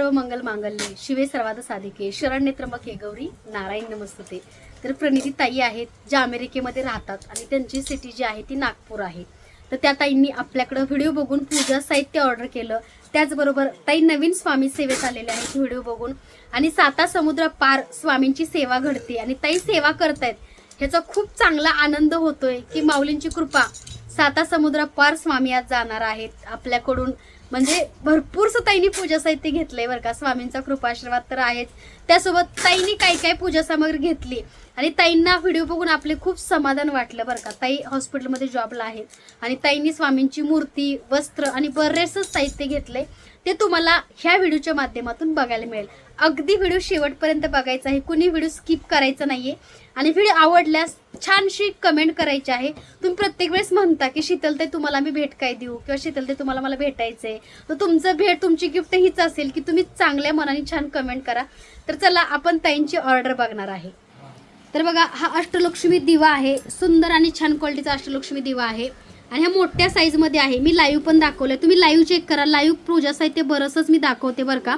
सर्व मंगल मांगल्ये शिवे सर्वाद साधिके शरण नेत्रंबक हे गौरी नारायण नमस्तते. तर प्रणिती ताई आहेत ज्या अमेरिकेमध्ये राहतात आणि त्यांची सिटी जी आहे ती नागपूर आहे. तर त्या ताईंनी आपल्याकडं व्हिडिओ बघून पूजा साहित्य ऑर्डर केलं. त्याचबरोबर ताई नवीन स्वामी सेवेत आलेले आहेत व्हिडिओ बघून. आणि साता समुद्र पार स्वामींची सेवा घडते आणि ताई सेवा करतायत. ह्याचा खूप चांगला आनंद होतोय की माऊलींची कृपा साता समुद्र पार स्वामी आज जाणार आहेत. आपल्याकडून म्हणजे भरपूरसं ताईंनी पूजा साहित्य घेतलंय बरं का. स्वामींचा कृपाशीर्वाद तर आहेच. त्यासोबत ताईंनी काय काय पूजा सामग्री घेतली आणि ताईंना व्हिडिओ बघून आपले खूप समाधान वाटलं बरं का. ताई हॉस्पिटलमध्ये जॉबला आहेत आणि ताईंनी स्वामींची मूर्ती वस्त्र आणि बरेचसं साहित्य घेतलंय. ते तुम्हाला ह्या व्हिडिओच्या माध्यमातून बघायला मिळेल. अगदी व्हिडिओ शेवटपर्यंत बघायचा आहे. कुणी व्हिडिओ स्किप करायचा नाहीये. आणि व्हिडिओ आवडल्यास छानशी कमेंट करायची आहे. तुम्ही प्रत्येक वेळेस म्हणता की शीतलताई तुम्हाला मी भेट काय देऊ? किंवा शीतलताई तुम्हाला मला भेटायचंय. तर तुमचं भेट तुमची गिफ्ट हीच असेल की तुम्ही चांगल्या मनाने छान कमेंट करा. तर चला आपण ताईंची ऑर्डर बघणार आहे. तर बघा हा अष्टलक्ष्मी दिवा आहे. सुंदर आणि छान क्वालिटीचा अष्टलक्ष्मी दिवा आहे. आणि ह्या मोठ्या साईजमध्ये आहे. मी लाईव्ह पण दाखवलं तुम्ही लाईव्ह चेक करा. लाईव्ह पूजा साहित्य बरंचंच मी दाखवते बरं का.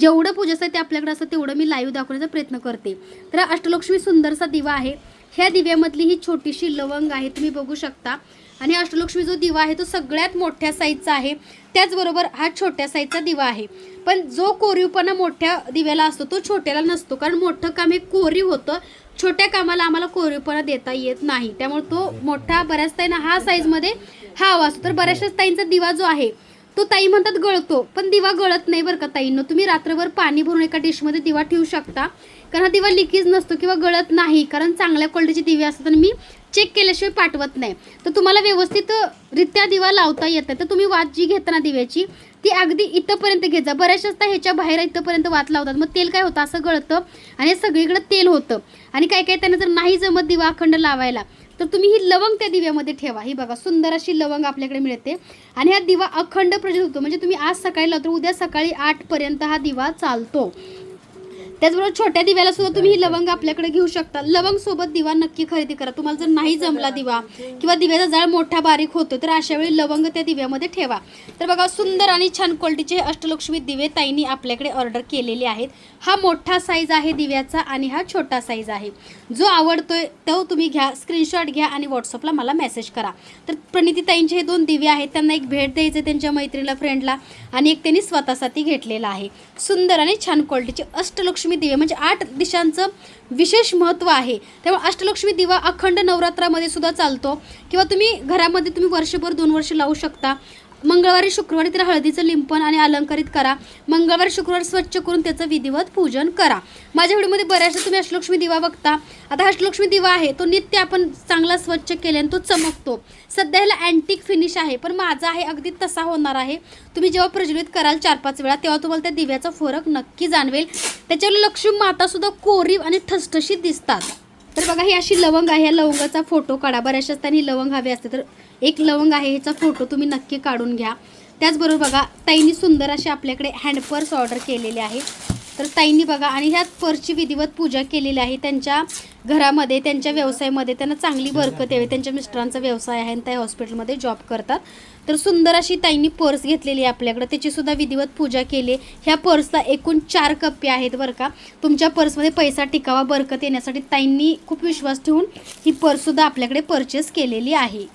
जेवढं पूजा साहित्य आपल्याकडे असतं तेवढं मी लाईव्ह दाखवण्याचा प्रयत्न करते. तर अष्टलक्ष्मी सुंदरसा दिवा आहे. ह्या दिव्यामधली ही छोटीशी लवंग आहे तुम्ही बघू शकता. आणि अष्टलक्ष्मी जो दिवा आहे तो सगळ्यात मोठ्या साईजचा आहे. त्याचबरोबर हा छोट्या साईजचा दिवा आहे. पण जो कोरीवपणा मोठ्या दिव्याला असतो तो छोट्याला नसतो. कारण मोठं काम हे कोरीव होतं. छोट्या कामाला आम्हाला कोरीवपणा देता येत नाही. त्यामुळे तो मोठा बऱ्याच ताईंना हा साईजमध्ये हा हवा असतो. तर बऱ्याचशाच ताईंचा दिवा जो आहे तो ताई म्हणतात गळतो पण दिवा गळत नाही बरं का ताईंनो. तुम्ही रात्रभर पाणी भरून एका डिशमध्ये दिवा ठेवू शकता. कारण हा दिवा लिकेज नसतो किंवा गळत नाही. कारण चांगल्या क्वालिटीचे दिवे असतात आणि मी चेक केल्याशिवाय पाठवत नाही. तर तुम्हाला व्यवस्थित रित्या दिवा लावता येतं तर तुम्ही वात जी घेता ना दिव्याची ती अगदी इथंपर्यंत घेत जा. बऱ्याचशाच तर ह्याच्या बाहेर इथंपर्यंत वात लावतात. मग तेल काय होतं? असं गळतं आणि हे तेल होतं. आणि काय काय त्यांना जर नाही जमत दिवा अखंड लावायला तर तुम्ही ही लवंग त्या दिव्यामध्ये ठेवा. ही बघा सुंदर अशी लवंग आपल्याकडे मिळते. आणि हा दिवा अखंड प्रज्वलित होतो. म्हणजे तुम्ही आज सकाळी लावतो उद्या सकाळी आठपर्यंत हा दिवा चालतो. त्याचबरोबर छोट्या दिव्याला सुद्धा तुम्ही ही लवंग आपल्याकडे घेऊ शकता. लवंग सोबत दिवा नक्की खरेदी करा. तुम्हाला जर नाही जमला दिवा किंवा दिव्याचा जाळ मोठा बारीक होतो तर अशा वेळी लवंग त्या दिव्यामध्ये ठेवा. तर बघा सुंदर आणि छान क्वालिटीचे अष्टलक्ष्मी दिवे ताईंनी आपल्याकडे ऑर्डर केलेले आहेत. हा मोठा साईज आहे दिव्याचा आणि हा छोटा साईज आहे. जो आवडतोय तो तुम्ही घ्या स्क्रीनशॉट घ्या आणि व्हॉट्सअपला मला मेसेज करा. तर प्रणिती ताईंचे हे दोन दिवे आहेत. त्यांना एक भेट द्यायचे त्यांच्या मैत्रिणीला फ्रेंडला आणि एक त्यांनी स्वतःसाठी घेतलेला आहे. सुंदर आणि छान क्वालिटीचे अष्टलक्ष्मी दिवे म्हणजे आठ दिशांचं विशेष महत्त्व आहे. त्यामुळे अष्टलक्ष्मी दिवा अखंड नवरात्रामध्ये सुद्धा चालतो. किंवा तुम्ही घरामध्ये तुम्ही वर्षभर दोन वर्ष लावू शकता. मंगळवारी शुक्रवारी तर हळदीचं लिंपण आणि अलंकारित करा. मंगळवारी शुक्रवार स्वच्छ करून त्याचं विधिवत पूजन करा. माझ्या व्हिडिओमध्ये बऱ्याचशा तुम्ही अष्टलक्ष्मी दिवा बघता. आता अष्टलक्ष्मी दिवा आहे. तो नित्य आपण चांगला स्वच्छ केल्याने तो चमकतो. सध्या ह्याला अँटिक फिनिश आहे पण माझा आहे अगदी तसा होणार आहे. तुम्ही जेव्हा प्रज्वलित कराल चार पाच वेळा तेव्हा तुम्हाला त्या दिव्याचा फरक नक्की जाणवेल. त्याच्यावर लक्ष्मी मातासुद्धा कोरीव आणि ठसठशीत दिसतात. तर बघा ही अशी लवंग आहे. या लवंगाचा फोटो काढा. बऱ्याचशाच त्यांनी लवंग हवे असते तर एक लवंग आहे ह्याचा फोटो तुम्ही नक्की काढून घ्या. त्याचबरोबर बघा ताईंनी सुंदर असे आपल्याकडे हँडपर्स ऑर्डर केलेले आहे. तर ताईंनी बघा आणि ह्या पर्सची विधिवत पूजा केलेली आहे. त्यांच्या घरामध्ये त्यांच्या व्यवसायामध्ये त्यांना चांगली बरकत यावी. त्यांच्या मिस्टरांचा व्यवसाय आहे आणि त्या हॉस्पिटलमध्ये जॉब करतात. तर सुंदर अशी ताईंनी पर्स घेतलेली आहे आपल्याकडे. त्याचीसुद्धा विधिवत पूजा केली. ह्या पर्सला एकूण चार कप्पे आहेत बरं का. तुमच्या पर्समध्ये पैसा टिकावा बरकत येण्यासाठी ताईंनी खूप विश्वास ठेवून ही पर्ससुद्धा आपल्याकडे परचेस केलेली आहे.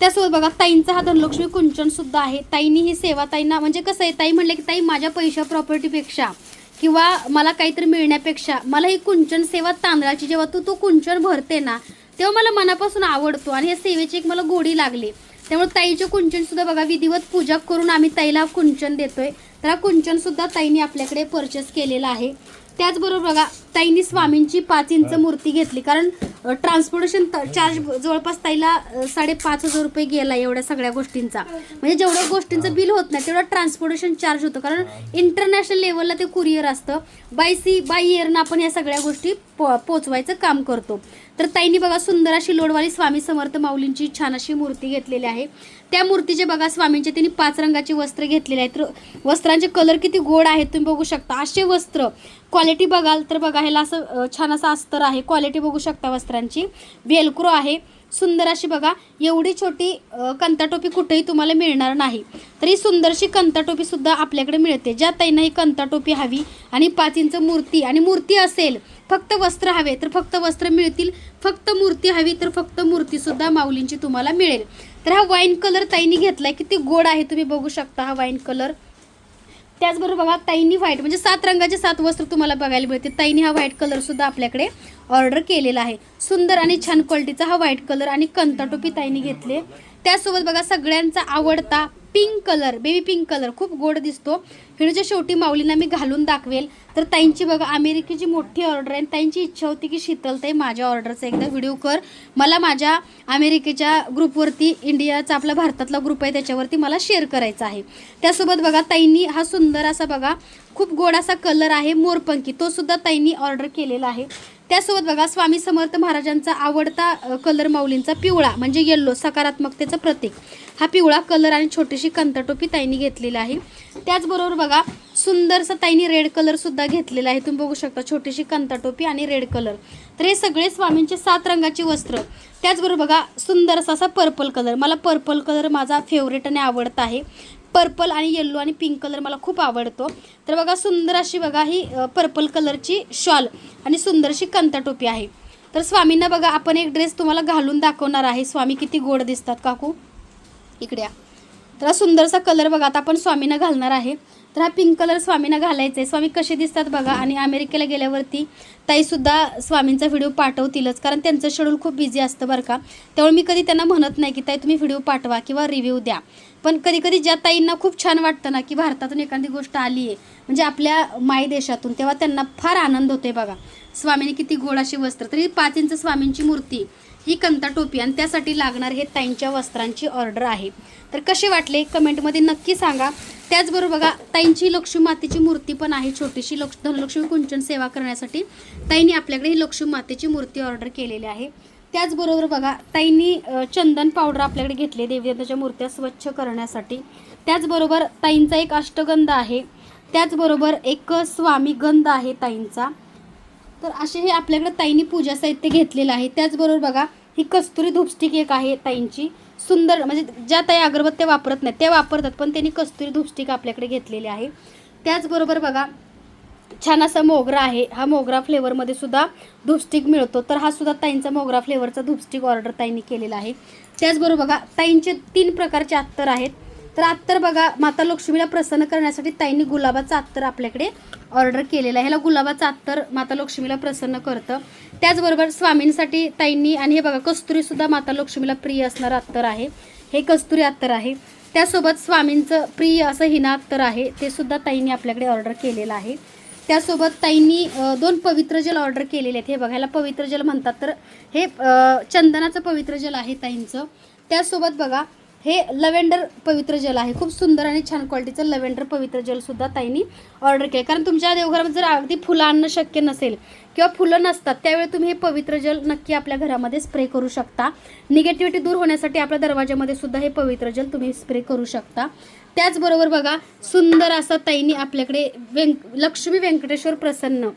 त्यासोबत बघा ताईंचा हा धनलक्ष्मी कुंचन सुद्धा आहे. ताईंनी ही सेवा ताईंना म्हणजे कसं आहे ताई म्हणले की ताई माझ्या पैशा प्रॉपर्टीपेक्षा किंवा मला काहीतरी मिळण्यापेक्षा मला ही कुंचन सेवा तांदळाची जेव्हा तू तो कुंचन भरते ना तेव्हा मला मनापासून आवडतो आणि या सेवेची एक मला गोडी लागली. त्यामुळे ताईचे कुंचन सुद्धा बघा विधिवत पूजा करून आम्ही ताईला कुंचन देतोय. तर हा कुंचन सुद्धा ताईने आपल्याकडे परचेस केलेला आहे. त्याचबरोबर बघा ताईंनी स्वामींची पाच इंच मूर्ती घेतली. कारण ट्रान्सपोर्टेशन चार्ज जवळपास ताईला साडेपाच हजार रुपये गेला एवढ्या सगळ्या गोष्टींचा. म्हणजे जेवढ्या गोष्टींचं बिल होत नाही तेवढं ट्रान्सपोर्टेशन चार्ज होतं. कारण इंटरनॅशनल लेवलला ते कुरिअर असतं. बाय सी बाय इयरनं आपण या सगळ्या गोष्टी पो पोचवायचं काम करतो. तर ताईंनी बघा सुंदर अशी लोडवाली स्वामी समर्थ माऊलींची छान अशी मूर्ती घेतलेली आहे. त्या मूर्तीचे बघा स्वामींचे त्यांनी पाच रंगाचे वस्त्र घेतलेले आहेत. तर वस्त्रांचे कलर किती गोड आहेत तुम्ही बघू शकता. असे वस्त्र. क्वालिटी बघाल तर बघा ह्याला असं छान असं अस्तर आहे. क्वालिटी बघू शकता वस्त्रांची. वेलक्रो आहे. सुंदर अशी बघा एवढी छोटी कंताटोपी कुठेही तुम्हाला मिळणार नाही. तर ही सुंदरशी कंताटोपी सुद्धा आपल्याकडे मिळते. ज्या ताईंना ही कंताटोपी हवी आणि पाच इंच मूर्ती आणि मूर्ती असेल फक्त वस्त्र हवे तर फक्त वस्त्र मिळतील. फक्त मूर्ती हवी तर फक्त मूर्ती सुद्धा माऊलींची तुम्हाला मिळेल. तर हा वाईन कलर ताईंनी घेतलाय. किती गोड आहे तुम्ही बघू शकता हा वाईन कलर त्याचबरोबर बघा ताईंनी व्हाईट म्हणजे सात रंगाचे सात वस्त्र तुम्हाला बघायला मिळते ताईंनी हा व्हाईट कलर सुद्धा आपल्याकडे ऑर्डर केलेला आहे. सुंदर आणि छान क्वालिटीचा हा व्हाईट कलर आणि कंताटोपी ताईंनी घेतले त्यासोबत बघा सगळ्यांचा आवडता pink colour baby pink colour खूप गोड दिसतो. व्हिडिओच्या शेवटी माऊलींना मी घालून दाखवेल. तर ताईंची बघा अमेरिकेची मोठी ऑर्डर आहे आणि ताईंची इच्छा होती की शीतलताई माझ्या ऑर्डरचा एकदा व्हिडिओ कर. मला माझ्या अमेरिकेच्या ग्रुपवरती इंडियाचा आपला भारतातला ग्रुप आहे त्याच्यावरती मला शेअर करायचा आहे. त्यासोबत बघा ताईंनी हा सुंदर असा बघा खूप गोड असा कलर आहे मोरपंखी. तो सुद्धा ताईंनी ऑर्डर केलेला आहे. त्यासोबत बघा स्वामी समर्थ महाराजांचा आवडता कलर माऊलींचा पिवळा म्हणजे येल्लो सकारात्मकतेचं प्रतीक. हा पिवळा कलर आणि छोटीशी कंताटोपी ताईंनी घेतलेली आहे. त्याचबरोबर बघा सुंदरसा ताईंनी रेड कलर सुद्धा घेतलेला आहे. तुम्ही बघू शकता छोटीशी कंताटोपी आणि रेड कलर तर हे सगळे स्वामींचे सात रंगाची वस्त्र. त्याचबरोबर बघा सुंदरसा असा पर्पल कलर मला पर्पल कलर माझा फेवरेट आणि आवडता आहे. पर्पल आणि येल्लो आणि पिंक कलर मला खूप आवडतो. तर बघा सुंदर अशी बघा ही पर्पल कलरची शॉल आणि सुंदरशी कंताटोपी आहे. तर स्वामींना बघा आपण एक ड्रेस तुम्हाला घालून दाखवणार आहे. स्वामी किती गोड दिसतात काकू. इकडे या. तर हा सुंदरसा कलर बघा आता आपण स्वामींना घालणार आहे. तर हा पिंक कलर स्वामींना घालायचा आहे स्वामी कसे दिसतात बघा आणि अमेरिकेला गेल्यावरती ताईसुद्धा स्वामींचा व्हिडिओ पाठवतीलच कारण त्यांचं शेड्यूल खूप बिझी असतं बरं का. त्यामुळे मी कधी त्यांना म्हणत नाही की ताई तुम्ही व्हिडिओ पाठवा किंवा रिव्ह्यू द्या. पण कधी कधी ज्या ताईंना खूप छान वाटतं ना की भारतातून एखादी गोष्ट आली आहे म्हणजे आपल्या माय देशातून तेव्हा त्यांना फार आनंद होतो बघा. स्वामीने किती गोड अशी वस्त्र तरी पाच इंच स्वामींची मूर्ती ही कंता टोपी आणि त्यासाठी लागणार हे ताईंच्या वस्त्रांची ऑर्डर आहे. तर कसे वाटले? कमेंटमध्ये नक्की सांगा. त्याचबरोबर बघा ताईंची लक्ष्मी मातेची मूर्ती पण आहे छोटीशी लक्ष धनलक्ष्मी कुंचन सेवा करण्यासाठी. ताईंनी आपल्याकडे ही लक्ष्मी मातेची मूर्ती ऑर्डर केलेली आहे. त्याचबरोबर बघा ताईंनी चंदन पावडर आपल्याकडे घेतले देवदेवताच्या मूर्त्या स्वच्छ करण्यासाठी. त्याचबरोबर ताईंचा एक अष्टगंध आहे. त्याचबरोबर एक स्वामी गंध आहे ताईंचा. तर असे हे आपल्याकडे ताईंनी पूजा साहित्य घेतलेलं आहे. त्याचबरोबर बघा ही कस्तुरी धूपस्टिक एक आहे ताईंची. सुंदर म्हणजे ज्या ताई अगरबत्त्या वापरत नाहीत त्या वापरतात पण त्यांनी कस्तुरी धूपस्टिक आपल्याकडे घेतलेली आहे. त्याचबरोबर बघा छान असा मोगरा आहे. हा मोगरा फ्लेवरमध्ये सुद्धा धूपस्टिक मिळतो. तर हा सुद्धा ताईंचा मोगरा फ्लेवरचा धूपस्टिक ऑर्डर ताईंनी केलेला आहे. त्याचबरोबर बघा ताईंचे तीन प्रकारचे अत्तर आहेत. तर अत्तर बघा माता लक्ष्मीला प्रसन्न करण्यासाठी ताईंनी गुलाबाचं अत्तर आपल्याकडे ऑर्डर केलेला आहे. ह्याला गुलाबाचा अत्तर माता लक्ष्मीला प्रसन्न करतं. त्याचबरोबर स्वामींसाठी ताईंनी आणि हे बघा कस्तुरीसुद्धा माता लक्ष्मीला प्रिय असणारं अत्तर आहे. हे कस्तुरी अत्तर आहे. त्यासोबत स्वामींचं प्रिय असं हिना अत्तर आहे. ते सुद्धा ताईंनी आपल्याकडे ऑर्डर केलेलं आहे. त्यासोबत ताईंनी दोन पवित्र जल ऑर्डर केलेले आहेत. हे बघायला पवित्र जल म्हणतात. तर हे चंदनाचं पवित्र जल आहे ताईंचं. त्यासोबत बघा हे लव्हेंडर पवित्र जल आहे. खूप सुंदर आणि छान क्वालिटीचं लव्हेंडर पवित्र जलसुद्धा ताईंनी ऑर्डर केलं. कारण तुमच्या देवघरामध्ये जर अगदी फुलं आणणं शक्य नसेल किंवा फुलं नसतात त्यावेळी तुम्ही हे पवित्र जल नक्की आपल्या घरामध्ये स्प्रे करू शकता. निगेटिव्हिटी दूर होण्यासाठी आपल्या दरवाजामध्ये सुद्धा हे पवित्र जल तुम्ही स्प्रे करू शकता. त्याचबरोबर बघा सुंदर असा ताईंनी आपल्याकडे व्यंक लक्ष्मी व्यंकटेश्वर प्रसन्न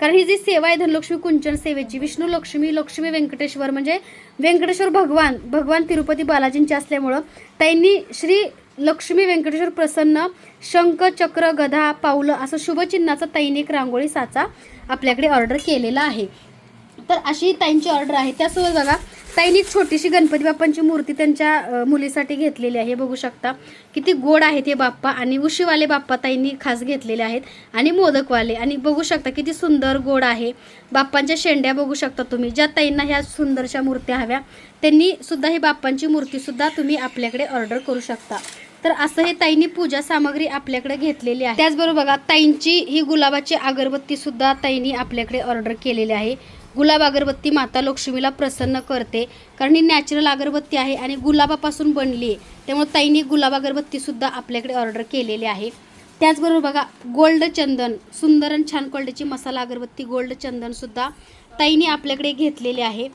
कारण ही जी सेवा आहे धनलक्ष्मी कुंचन सेवेची विष्णू लक्ष्मी लक्ष्मी व्यंकटेश्वर म्हणजे व्यंकटेश्वर भगवान भगवान तिरुपती बालाजींचे असल्यामुळं त्यांनी श्री लक्ष्मी व्यंकटेश्वर प्रसन्न शंख चक्र गधा पावलं असं शुभचिन्हाचा तैनिक रांगोळी साचा आपल्याकडे ऑर्डर केलेला आहे. तर अशी ताईंची ऑर्डर आहे. त्यासोबत बघा ताईंनी एक छोटीशी गणपती बाप्पांची मूर्ती त्यांच्या मुलीसाठी घेतलेली आहे. बघू शकता किती गोड आहेत हे बाप्पा आणि उशीवाले बाप्पा ताईंनी खास घेतलेले आहेत. आणि मोदकवाले. आणि बघू शकता किती सुंदर गोड आहे. बाप्पांच्या शेंड्या बघू शकता तुम्ही. ज्या ताईंना ह्या सुंदरशा मूर्त्या हव्या त्यांनी सुद्धा ही बाप्पांची मूर्तीसुद्धा तुम्ही आपल्याकडे ऑर्डर करू शकता. तर असं हे ताईंनी पूजा सामग्री आपल्याकडे घेतलेली आहे. त्याचबरोबर बघा ताईंची ही गुलाबाची अगरबत्ती सुद्धा ताईंनी आपल्याकडे ऑर्डर केलेली आहे. गुलाब अगरबत्ती माता लक्ष्मीला प्रसन्न करते. कारण ही नॅचरल अगरबत्ती आहे आणि गुलाबापासून बनली आहे. त्यामुळे ताईने गुलाब अगरबत्तीसुद्धा आपल्याकडे ऑर्डर केलेली आहे. त्याचबरोबर बघा गोल्ड चंदन सुंदर आणि छान क्वालिटीची मसाला अगरबत्ती गोल्ड चंदनसुद्धा ताईने आपल्याकडे घेतलेले आहे.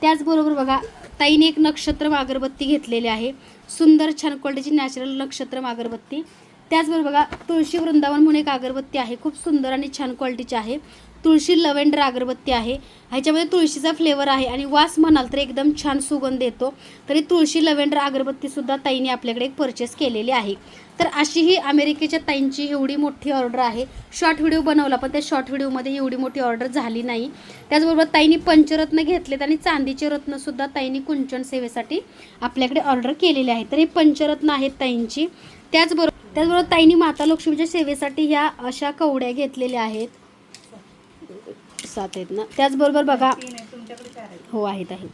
त्याचबरोबर बघा ताईने एक नक्षत्र अगरबत्ती घेतलेली आहे. सुंदर छान क्वालिटीची नॅचरल नक्षत्र अगरबत्ती. त्याचबरोबर बघा तुळशी वृंदावन म्हणून एक अगरबत्ती आहे. खूप सुंदर आणि छान क्वालिटीची आहे. तुळशी लव्हेंडर अगरबत्ती आहे. ह्याच्यामध्ये तुळशीचा फ्लेवर आहे आणि वास म्हणाल तर एकदम छान सुगंध येतो. तरी तुळशी लव्हेंडर अगरबत्तीसुद्धा ताईने आपल्याकडे एक परचेस केलेली आहे. तर अशी ही अमेरिकेच्या ताईंची एवढी मोठी ऑर्डर आहे. शॉर्ट व्हिडिओ बनवला पण त्या शॉर्ट व्हिडिओमध्ये एवढी मोठी ऑर्डर झाली नाही. त्याचबरोबर ताईंनी पंचरत्न घेतलेत आणि चांदीचे रत्नसुद्धा ताईंनी कुंचन सेवेसाठी आपल्याकडे ऑर्डर केलेले आहे तर हे पंचरत्न आहेत ताईंची. त्याचबरोबर त्याचबरोबर ताईंनी माता लक्ष्मीच्या सेवेसाठी ह्या अशा कवड्या घेतलेल्या आहेत. सात आहेत ना. त्याचबरोबर बघा हो आहेत आहेत.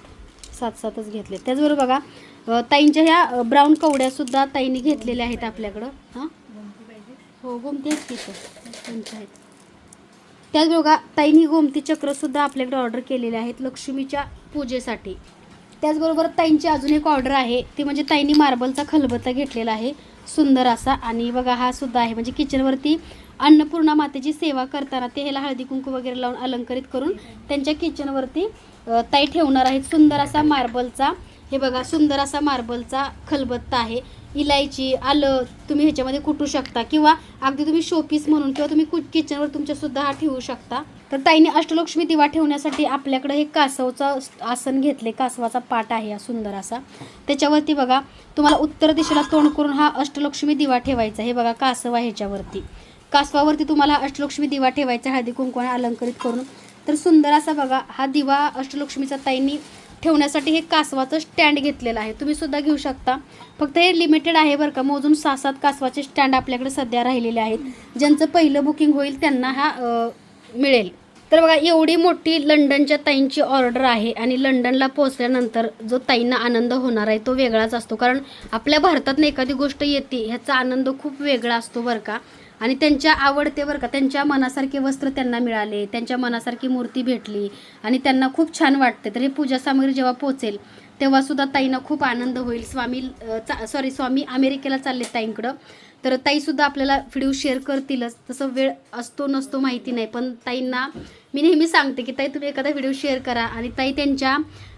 सात सातच घेतले त्याचबरोबर बघा ताईंच्या ह्या ब्राऊन कवड्यासुद्धा ताईंनी घेतलेल्या आहेत आपल्याकडं. हां? हो गोमती आहेत तिथं त्यांच्या आहेत. त्याचबरोबर बघा ताईंनी गोमती चक्रसुद्धा आपल्याकडे ऑर्डर केलेले आहेत लक्ष्मीच्या पूजेसाठी. त्याचबरोबर ताईंची अजून एक ऑर्डर आहे. ती म्हणजे ताईंनी मार्बलचा खलबत्ता घेतलेला आहे. सुंदर असा. आणि बघा हा सुद्धा आहे. म्हणजे किचनवरती अन्नपूर्णा मातेची सेवा करताना ते ह्याला हळदी कुंकू वगैरे लावून अलंकरित करून त्यांच्या किचनवरती ताई ठेवणार आहेत. सुंदर असा मार्बलचा हे बघा सुंदर असा मार्बलचा खलबत्ता आहे. इलायची आलं तुम्ही ह्याच्यामध्ये कुटू शकता. किंवा अगदी तुम्ही शोपीस म्हणून किंवा तुम्ही कुट किचनवर तुमच्यासुद्धा हा ठेवू शकता. तर ताईने अष्टलक्ष्मी दिवा ठेवण्यासाठी आपल्याकडे हे कासवचं आसन घेतले. कासवाचा पाट आहे हा सुंदर असा. त्याच्यावरती बघा तुम्हाला उत्तर दिशेला तोंड करून हा अष्टलक्ष्मी दिवा ठेवायचा हे बघा कासव आहे ह्याच्यावरती. कासवावरती तुम्हाला अष्टलक्ष्मी दिवा ठेवायचा हळदी कुंकवाने अलंकरित करून. तर सुंदर असा बघा हा दिवा अष्टलक्ष्मीचा ताईंनी ठेवण्यासाठी हे कासवाचं स्टँड घेतलेलं आहे. तुम्ही सुद्धा घेऊ शकता. फक्त हे लिमिटेड आहे बरं का मोजून सहा सात कासवाचे स्टँड आपल्याकडे सध्या राहिलेले आहेत. ज्यांचं पहिलं बुकिंग होईल त्यांना हा मिळेल. तर बघा एवढी मोठी लंडनच्या ताईंची ऑर्डर आहे आणि लंडनला पोहोचल्यानंतर जो ताईंना आनंद होणार आहे तो वेगळाच असतो. कारण आपल्या भारतातनं एखादी गोष्ट येते ह्याचा आनंद खूप वेगळा असतो बरं का. आणि त्यांच्या आवडते का त्यांच्या मनासारखे वस्त्र त्यांना मिळाले त्यांच्या मनासारखी मूर्ती भेटली आणि त्यांना खूप छान वाटते. तर हे पूजा सामग्री जेव्हा पोचेल तेव्हासुद्धा ताईंना खूप आनंद होईल. स्वामी सॉरी स्वामी अमेरिकेला चालले ताईंकडं. तर ताईसुद्धा आपल्याला व्हिडिओ शेअर करतीलच. तसं वेळ असतो नसतो माहिती नाही. पण ताईंना मी नेहमी सांगते की ताई तुम्ही एखादा व्हिडिओ शेअर करा. आणि ताई त्यांच्या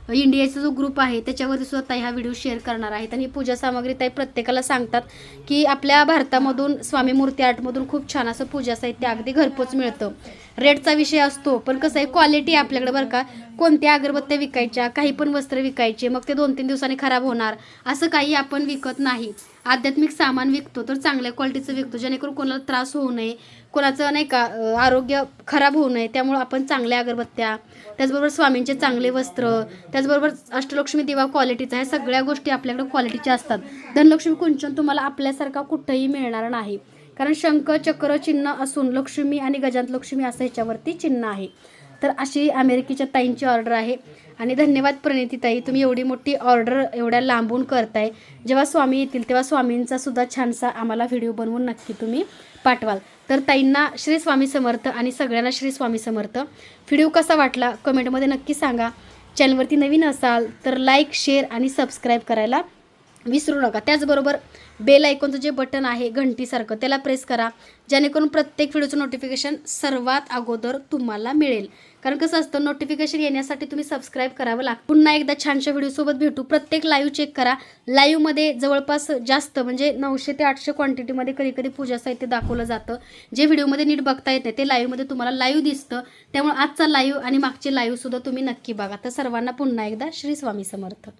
इंडियाचा जो ग्रुप आहे त्याच्यावरती सुद्धा ताई हा व्हिडिओ शेअर करणार आहेत. आणि पूजा सामग्री ताई प्रत्येकाला सांगतात की आपल्या भारतामधून स्वामी मूर्ती आर्टमधून खूप छान असं पूजा साहित्य अगदी घरपोच मिळतं. रेटचा विषय असतो. पण कसं आहे क्वालिटी आपल्याकडे बरं का. कोणत्या अगरबत्त्या विकायच्या काही पण वस्त्र विकायचे मग ते दोन तीन दिवसांनी खराब होणार. असं काही आपण विकत नाही. आध्यात्मिक सामान विकतो तर चांगल्या क्वालिटीचं विकतो. जेणेकरून कोणाला त्रास होऊ नये. कोणाचं नाही का आरोग्य खराब होऊ नये. त्यामुळं आपण चांगल्या अगरबत्त्या त्याचबरोबर स्वामींचे चांगले वस्त्र त्याचबरोबर अष्टलक्ष्मी दिवा क्वालिटीचा ह्या सगळ्या गोष्टी आपल्याकडे क्वालिटीच्या असतात. धनलक्ष्मी कुंचन तुम्हाला आपल्यासारखा कुठंही मिळणार नाही. कारण शंख चक्र चिन्ह असून लक्ष्मी आणि गजांत लक्ष्मी असं ह्याच्यावरती चिन्ह आहे. तर अशी अमेरिकेच्या ताईंची ऑर्डर आहे. आणि धन्यवाद प्रणिती ताई तुम्ही एवढी मोठी ऑर्डर एवढ्या लांबून करताय. जेव्हा स्वामी येतील तेव्हा स्वामींचा सुद्धा छानसा आम्हाला व्हिडिओ बनवून नक्की तुम्ही पाठवाल. तर ताईंना श्री स्वामी समर्थ आणि सगळ्यांना श्री स्वामी समर्थ. व्हिडिओ कसा वाटला कमेंटमध्ये नक्की सांगा. चॅनलवरती नवीन असाल तर लाईक शेअर आणि सबस्क्राईब करायला विसरू नका. त्याचबरोबर बेल आयकॉनचं जे बटन आहे घंटीसारखं त्याला प्रेस करा. जेणेकरून प्रत्येक व्हिडिओचं नोटिफिकेशन सर्वात अगोदर तुम्हाला मिळेल. कारण कसं असतं नोटिफिकेशन येण्यासाठी तुम्ही सबस्क्राईब करावं लागतं. पुन्हा एकदा छानशा व्हिडिओसोबत भेटू. प्रत्येक लाईव्ह चेक करा. लाईव्हमध्ये जवळपास जास्त म्हणजे नऊशे ते आठशे क्वांटिटीमध्ये कधी कधी पूजा साहित्य दाखवलं जातं. जे व्हिडिओमध्ये नीट बघता येत नाही ते लाईव्हमध्ये तुम्हाला लाईव्ह दिसतं. त्यामुळे आजचा लाईव्ह आणि मागचे लाईव्हसुद्धा तुम्ही नक्की बघा. तर सर्वांना पुन्हा एकदा श्री स्वामी समर्थ.